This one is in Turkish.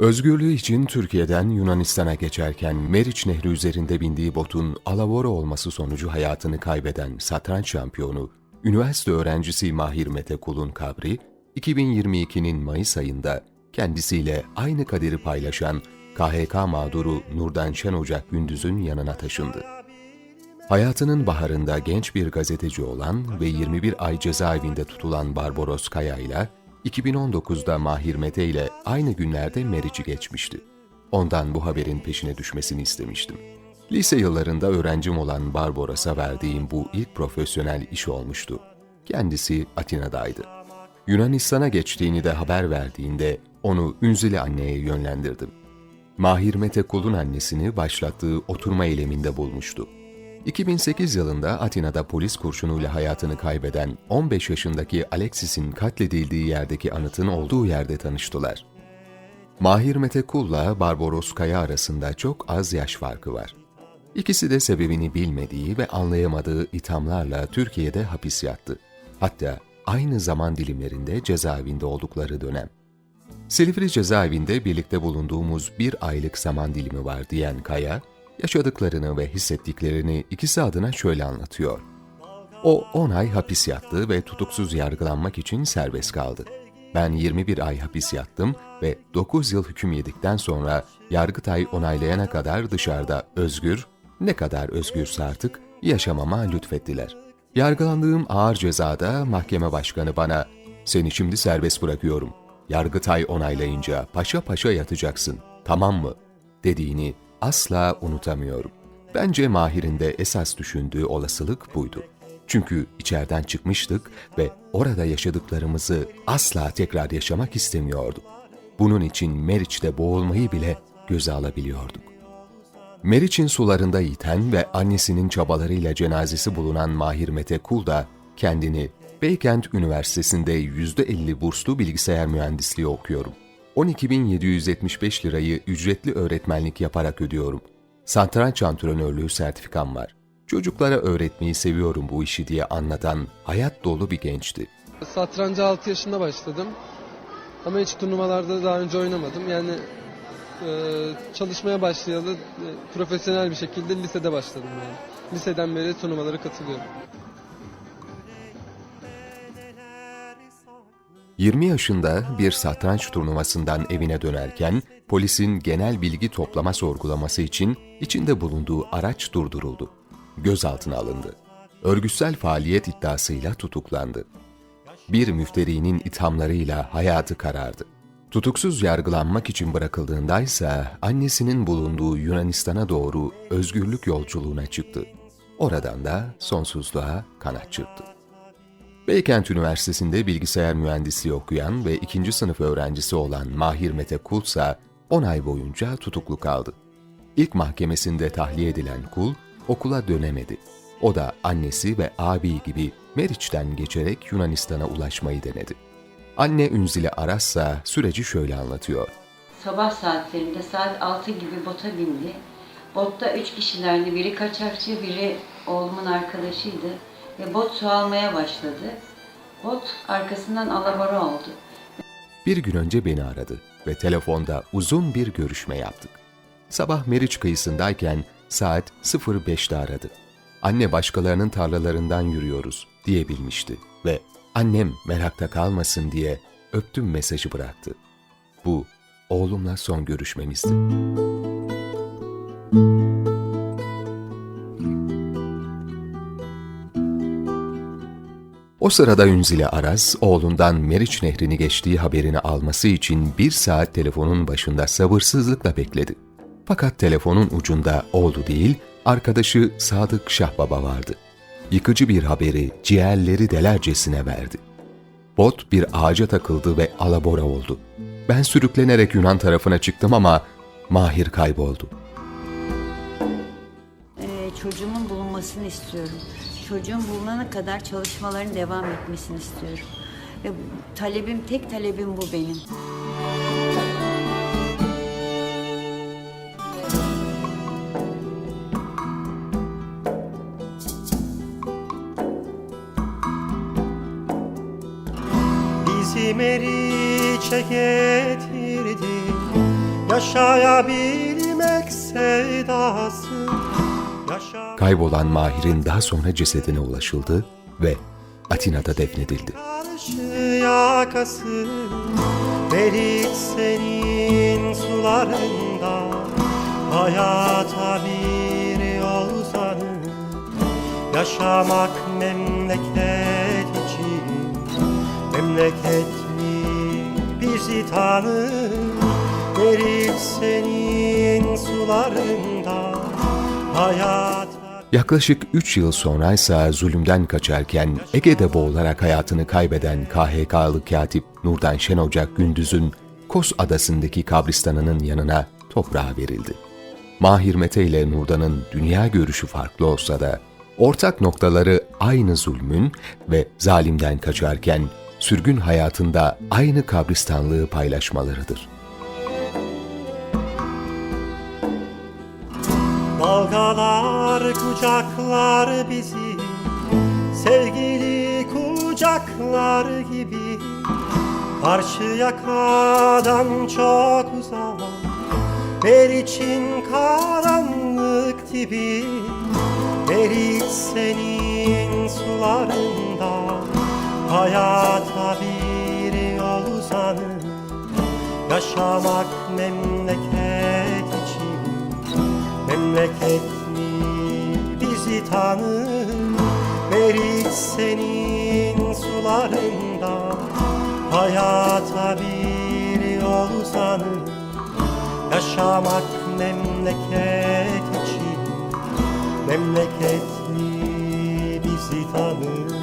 Özgürlüğü için Türkiye'den Yunanistan'a geçerken Meriç Nehri üzerinde bindiği botun alavora olması sonucu hayatını kaybeden satranç şampiyonu, üniversite öğrencisi Mahir Mete Kul'un kabri, 2022'nin Mayıs ayında kendisiyle aynı kaderi paylaşan KHK mağduru Nurdan Şen Ocak Gündüz'ün yanına taşındı. Hayatının baharında genç bir gazeteci olan ve 21 ay cezaevinde tutulan Barbaros Kaya ile 2019'da Mahir Mete ile aynı günlerde Meriç'i geçmişti. Ondan bu haberin peşine düşmesini istemiştim. Lise yıllarında öğrencim olan Barbaros'a verdiğim bu ilk profesyonel iş olmuştu. Kendisi Atina'daydı. Yunanistan'a geçtiğini de haber verdiğinde onu Ünzile anneye yönlendirdim. Mahir Mete Kul'un annesini başlattığı oturma eyleminde bulmuştu. 2008 yılında Atina'da polis kurşunuyla hayatını kaybeden 15 yaşındaki Alexis'in katledildiği yerdeki anıtın olduğu yerde tanıştılar. Mahir Mete Kul'la Barbaros Kaya arasında çok az yaş farkı var. İkisi de sebebini bilmediği ve anlayamadığı ithamlarla Türkiye'de hapis yattı. Hatta aynı zaman dilimlerinde cezaevinde oldukları dönem. Silivri cezaevinde birlikte bulunduğumuz bir aylık zaman dilimi var diyen Kaya, yaşadıklarını ve hissettiklerini ikisi adına şöyle anlatıyor. O 10 ay hapis yattı ve tutuksuz yargılanmak için serbest kaldı. Ben 21 ay hapis yattım ve 9 yıl hüküm yedikten sonra Yargıtay onaylayana kadar dışarıda özgür, ne kadar özgürse artık yaşamama lütfettiler. Yargılandığım ağır cezada mahkeme başkanı bana ''Seni şimdi serbest bırakıyorum. Yargıtay onaylayınca paşa paşa yatacaksın, tamam mı?'' dediğini asla unutamıyorum. Bence Mahir'in de esas düşündüğü olasılık buydu. Çünkü içeriden çıkmıştık ve orada yaşadıklarımızı asla tekrar yaşamak istemiyorduk. Bunun için Meriç'te boğulmayı bile göze alabiliyorduk. Meriç'in sularında yiten ve annesinin çabalarıyla cenazesi bulunan Mahir Mete Kul da kendini Beykent Üniversitesi'nde %50 burslu bilgisayar mühendisliği okuyorum. 12.775 lirayı ücretli öğretmenlik yaparak ödüyorum. Satranç antrenörlüğü sertifikam var. Çocuklara öğretmeyi seviyorum bu işi diye anlatan hayat dolu bir gençti. Satranca 6 yaşında başladım. Ama hiç turnuvalarda daha önce oynamadım. Yani e, çalışmaya başlayalı e, profesyonel bir şekilde lisede başladım yani. Liseden beri turnuvalara katılıyorum. 20 yaşında bir satranç turnuvasından evine dönerken polisin genel bilgi toplama sorgulaması için içinde bulunduğu araç durduruldu. Gözaltına alındı. Örgütsel faaliyet iddiasıyla tutuklandı. Bir müfterinin ithamlarıyla hayatı karardı. Tutuksuz yargılanmak için bırakıldığında ise annesinin bulunduğu Yunanistan'a doğru özgürlük yolculuğuna çıktı. Oradan da sonsuzluğa kanat çırptı. Beykent Üniversitesi'nde bilgisayar mühendisliği okuyan ve ikinci sınıf öğrencisi olan Mahir Mete Kul ise 10 ay boyunca tutuklu kaldı. İlk mahkemesinde tahliye edilen Kul okula dönemedi. O da annesi ve abi gibi Meriç'ten geçerek Yunanistan'a ulaşmayı denedi. Anne Ünzile Arassa süreci şöyle anlatıyor. Sabah saatlerinde saat 6 gibi bota bindi. Botta üç kişilerdi. Biri kaçakçı, biri oğlumun arkadaşıydı. Ve bot su almaya başladı. Bot arkasından alabora oldu. Bir gün önce beni aradı ve telefonda uzun bir görüşme yaptık. Sabah Meriç kıyısındayken saat 05'te aradı. Anne başkalarının tarlalarından yürüyoruz diyebilmişti ve annem merakta kalmasın diye öptüm mesajı bıraktı. Bu oğlumla son görüşmemizdi. O sırada Ünzile Aras, oğlundan Meriç Nehri'ni geçtiği haberini alması için bir saat telefonun başında sabırsızlıkla bekledi. Fakat telefonun ucunda oğlu değil, arkadaşı Sadık Şahbaba vardı. Yıkıcı bir haberi ciğerleri delercesine verdi. Bot bir ağaca takıldı ve alabora oldu. Ben sürüklenerek Yunan tarafına çıktım ama Mahir kayboldu. Ee, çocuğumun bulunmasını istiyorum. Çocuğum bulunana kadar çalışmaların devam etmesini istiyorum. Ve talebim, tek talebim bu benim. Bizi Meriç neşe getirdi Yaşayabilmek sevdası Kaybolan Mahir'in daha sonra cesedine ulaşıldı ve Atina'da defnedildi. yakası senin sularında Hayata bir yol uzanır Yaşamak memleket için Memleketli bizi tanır Berit senin sularında Yaklaşık 3 yıl sonra ise zulümden kaçarken Ege'de boğularak hayatını kaybeden KHK'lı katip Nurdan Şenocak Gündüz'ün Kos adasındaki kabristanının yanına toprağa verildi. Mahir Mete ile Nurdan'ın dünya görüşü farklı olsa da ortak noktaları aynı zulmün ve zalimden kaçarken sürgün hayatında aynı kabristanlığı paylaşmalarıdır. Dalgalar kucaklar bizi. Sevgili kucaklar gibi. Karşı yakadan çok uzak. Ver için karanlık dibi Verit senin sularında. Hayata bir yol uzanır. Yaşamak memleket Memleketli bizi tanır? Verit senin sularında. Hayata bir yol uzanır. Yaşamak memleket için. Memleketli bizi tanır